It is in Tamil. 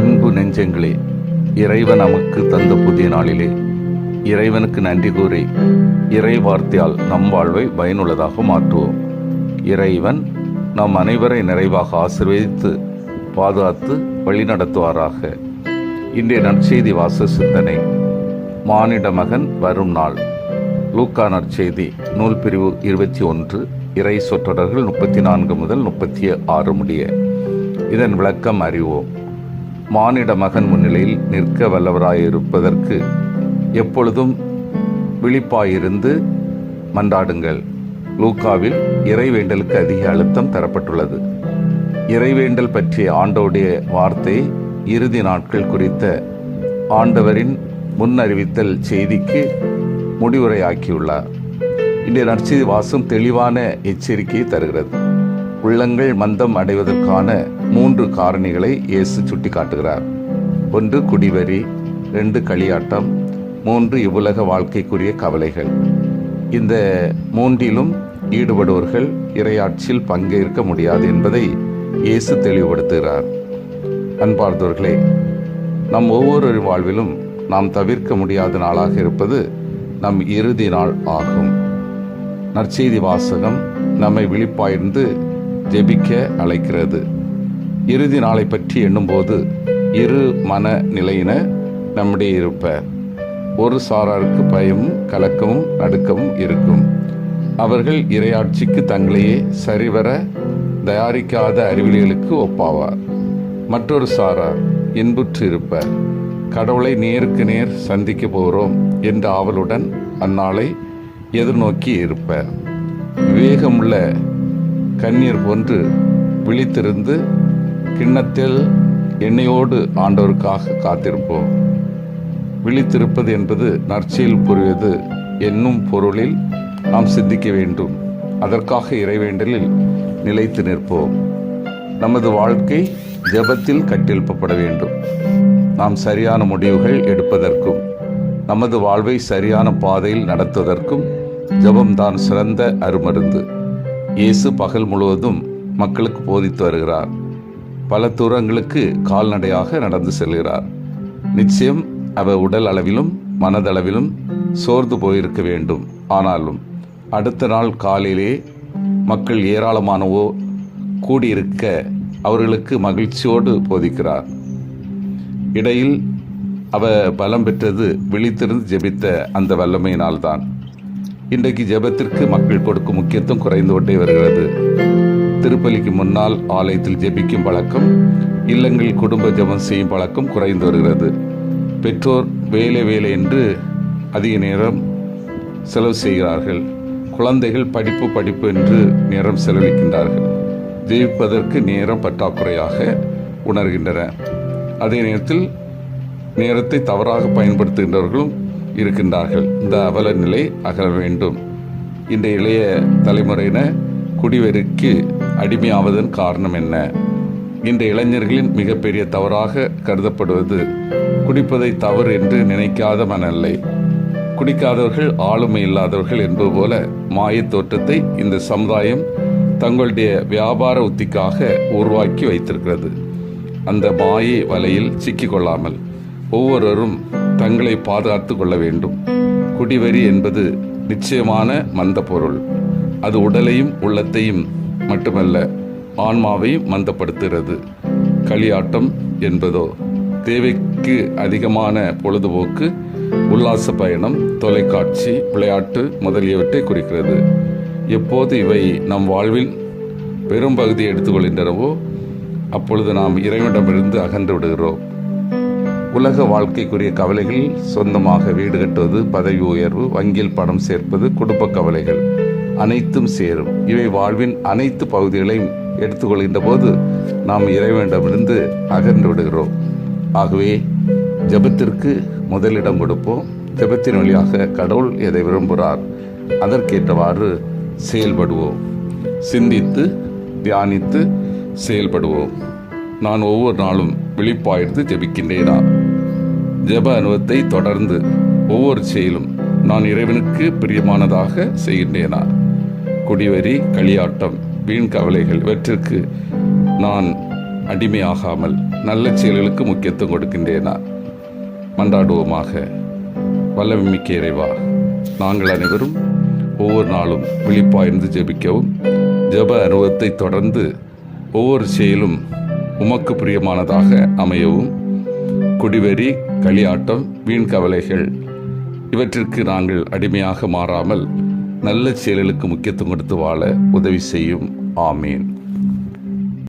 அன்பு நெஞ்சங்களே இறைவன் நமக்கு தந்த புதிய நாளிலே இறைவனுக்கு நன்றி கூறி இறை வார்த்தையால் நம் வாழ்வை பயனுள்ளதாக மாற்றுவோம். இறைவன் நம் அனைவரை நிறைவாக ஆசிர்வதித்து பாதுகாத்து வழிநடத்துவாராக. இன்றைய நற்செய்தி வாச சிந்தனை மானிட மகன் வரும் நாள். லூக்கா நற்செய்தி நூல் பிரிவு இருபத்தி ஒன்று இறை சொற்றொடர்கள் முப்பத்தி நான்கு முதல் முப்பத்தி ஆறு முடிய. இதன் விளக்கம் அறிவோம். மானிட மகன் முன்னிலையில் நிற்க வல்லவராயிருப்பதற்கு எப்பொழுதும் விழிப்பாயிருந்து மன்றாடுங்கள். லூக்காவில் இறைவேண்டலுக்கு அதிக அழுத்தம் தரப்பட்டுள்ளது. இறைவேண்டல் பற்றிய ஆண்டோடைய வார்த்தை இறுதி நாட்கள் குறித்த ஆண்டவரின் முன்னறிவித்தல் செய்திக்கு முடிவுரையாக்கியுள்ளார். இன்றைய நற்செய்தி வாசம் தெளிவான எச்சரிக்கையை தருகிறது. உள்ளங்கள் மந்தம் அடைவதற்கான மூன்று காரணிகளை இயேசு சுட்டிக்காட்டுகிறார். ஒன்று குடிவரி ரெண்டு களியாட்டம் மூன்று இவ்வுலக வாழ்க்கைக்குரிய கவலைகள். இந்த மூன்றிலும் ஈடுபடுவர்கள் இரையாட்சியில் பங்கேற்க முடியாது என்பதை இயேசு தெளிவுபடுத்துகிறார். அன்பார்ந்தவர்களே நம் ஒவ்வொரு வாழ்விலும் நாம் தவிர்க்க முடியாத நாளாக இருப்பது நம் இறுதி நாள் ஆகும். நற்செய்தி வாசகம் நம்மை விழிப்பாய்ந்து ஜெபிக்க அழைக்கிறது. இறுதி நாளை பற்றி எண்ணும்போது இரு மன நிலையின நம்முடைய இருப்பர். ஒரு சாராருக்கு பயமும் கலக்கமும் நடுக்கமும் இருக்கும். அவர்கள் இரையாட்சிக்கு தங்களையே சரிவர தயாரிக்காத அறிவிலிகளுக்கு ஒப்பாவார். மற்றொரு சாரார் இன்புற்று இருப்பர். கடவுளை நேருக்கு நேர் சந்திக்க போகிறோம் என்ற ஆவலுடன் அந்நாளை எதிர்நோக்கி இருப்பர். விவேகமுள்ள கண்ணீர் போன்று விழித்திருந்து கிண்ணத்தில் எண்ணெயோடு ஆண்டவருக்காக காத்திருப்போம். விழித்திருப்பது என்பது நற்செயல் புரிவது என்னும் பொருளில் நாம் சிந்திக்க வேண்டும். அதற்காக இறைவேண்டலில் நிலைத்து நிற்போம். நமது வாழ்க்கை ஜெபத்தில் கட்டெழுப்பப்பட வேண்டும். நாம் சரியான முடிவுகள் எடுப்பதற்கும் நமது வாழ்வை சரியான பாதையில் நடத்துவதற்கும் ஜபம்தான் சிறந்த அருமருந்து. இயேசு பகல் முழுவதும் மக்களுக்கு போதித்து வருகிறார். பல தூரங்களுக்கு கால்நடையாக நடந்து செல்கிறார். நிச்சயம் அவர் உடல் அளவிலும் மனதளவிலும் சோர்ந்து போயிருக்க வேண்டும். ஆனாலும் அடுத்த நாள் காலையிலே மக்கள் ஏராளமானவோ கூடியிருக்க அவர்களுக்கு மகிழ்ச்சியோடு போதிக்கிறார். இடையில் அவ பலம் பெற்றது விழித்திருந்து ஜெபித்த அந்த வல்லமையினால்தான். இன்றைக்கு ஜெபத்திற்கு மக்கள் கொடுக்கும் முக்கியத்துவம் குறைந்து கொண்டே வருகிறது. திருப்பலிக்கு முன்னால் ஆலயத்தில் ஜெபிக்கும் பழக்கம் இல்லங்களில் குடும்ப ஜெபம் செய்யும் பழக்கம் குறைந்து வருகிறது. பெற்றோர் வேலை வேலை என்று அதிக நேரம் செலவு செய்கிறார்கள். குழந்தைகள் படிப்பு படிப்பு என்று நேரம் செலவழிக்கின்றார்கள். ஜெயிப்பதற்கு நேரம் பற்றாக்குறையாக உணர்கின்றன. அதே நேரத்தில் நேரத்தை தவறாக பயன்படுத்துகின்றவர்களும் இருக்கின்றார்கள். இந்த அவல நிலை அகல வேண்டும். இந்த இளைய தலைமுறையின குடிவெறிக்கு அடிமையாவதன் காரணம் என்ன? இந்த இளைஞர்களின் மிகப்பெரிய தவறாக கருதப்படுவது குடிப்பதை தவறு என்று நினைக்காத மனநிலை. குடிக்காதவர்கள் ஆளுமை இல்லாதவர்கள் என்பது போல மாயத் தோற்றத்தை இந்த சமுதாயம் தங்களுடைய வியாபார உத்திக்காக உருவாக்கி வைத்திருக்கிறது. அந்த மாயை வலையில் சிக்கிக்கொள்ளாமல் ஒவ்வொருவரும் தங்களை பாதுகாத்து கொள்ள வேண்டும். குடிவெறி என்பது நிச்சயமான மந்த பொருள் அது உடலையும் உள்ளத்தையும் மட்டுமல்ல ஆன்மாவையும் மந்தப்படுத்துகிறது. களியாட்டம் என்பதோ தேவைக்கு அதிகமான பொழுதுபோக்கு உல்லாச பயணம் தொலைக்காட்சி விளையாட்டு முதலியவற்றை குறிக்கிறது. எப்போது இவை நம் வாழ்வில் பெரும் பகுதியை எடுத்துக்கொள்கின்றனவோ அப்பொழுது நாம் இறைவனிடமிருந்து அகன்று விடுகிறோம். உலக வாழ்க்கைக்குரிய கவலைகள் சொந்தமாக வீடு கட்டுவது பதவி உயர்வு வங்கியில் பணம் சேர்ப்பது குடும்ப கவலைகள் அனைத்தும் சேரும். இவை வாழ்வின் அனைத்து பகுதிகளையும் எடுத்துக்கொள்கின்ற போது நாம் இறைவனிடமிருந்து அகன்று விடுகிறோம். ஆகவே ஜெபத்திற்கு முதலிடம் கொடுப்போம். ஜெபத்தின் வழியாக கடவுள் எதை விரும்புகிறார் அதற்கேற்றவாறு செயல்படுவோம். சிந்தித்து தியானித்து செயல்படுவோம். நான் ஒவ்வொரு நாளும் விழிப்பாயிருந்து ஜெபிக்கின்றேனா? ஜெப அனுபவத்தை தொடர்ந்து ஒவ்வொரு செயலும் நான் இறைவனுக்கு பிரியமானதாக செய்கின்றேனா? குடிவரி களியாட்டம் வீண் கவலைகள் இவற்றிற்கு நான் அடிமையாகாமல் நல்ல செயல்களுக்கு முக்கியத்துவம் கொடுக்கின்றேனா? மன்றாடுவோமாக வல்லமிக்க இறைவா நாங்கள் அனைவரும் ஒவ்வொரு நாளும் விழிப்பாய்ந்து ஜெபிக்கவும் ஜெப அனுபவத்தை தொடர்ந்து ஒவ்வொரு செயலும் உமக்கு பிரியமானதாக அமையவும் குடிவெறி களியாட்டம் வீண் கவலைகள் இவற்றிற்கு நாங்கள் அடிமையாக மாறாமல் நல்ல செயல்களுக்கு முக்கியத்துவம் கொடுத்து வாழ உதவி செய்யும். ஆமீன்.